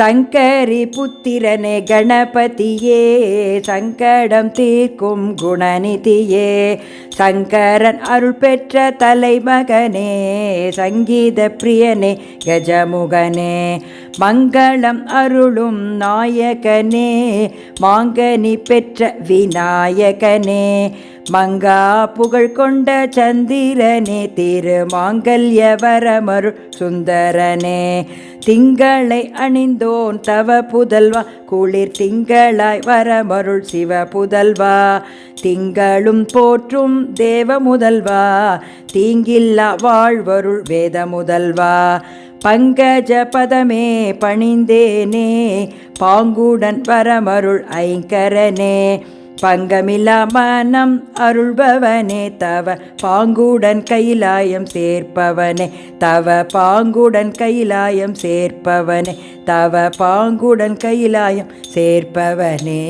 சங்கரி புத்திரனே கணபதியே சங்கடம் தீர்க்கும் குணநிதியே. சங்கரன் அருள் பெற்ற தலைமகனே சங்கீத பிரியனே கஜமுகனே. மங்களம் அருளும் நாயகனே மாங்கனி பெற்ற விநாயகனே. மங்கா புகழ் கொண்ட சந்திரனே திரு மாங்கல்ய வரமருள் சுந்தரனே. திங்களை அணிந்தோன் தவ புதல்வா குளிர் திங்களாய் வரமருள் சிவ புதல்வா. திங்களும் போற்றும் தேவ முதல்வா தீங்கில்லா வாழ்வருள் வேத முதல்வா. பங்கஜ பதமே பணிந்தேனே பாங்குடன் வரமருள் ஐங்கரனே. பங்கமில்லா மனம் அருள்பவனே தவ பாங்குடன் கைலாயம் சேர்ப்பவனே தவ பாங்குடன் கைலாயம் சேர்ப்பவனே தவ பாங்குடன் கைலாயம் சேர்ப்பவனே.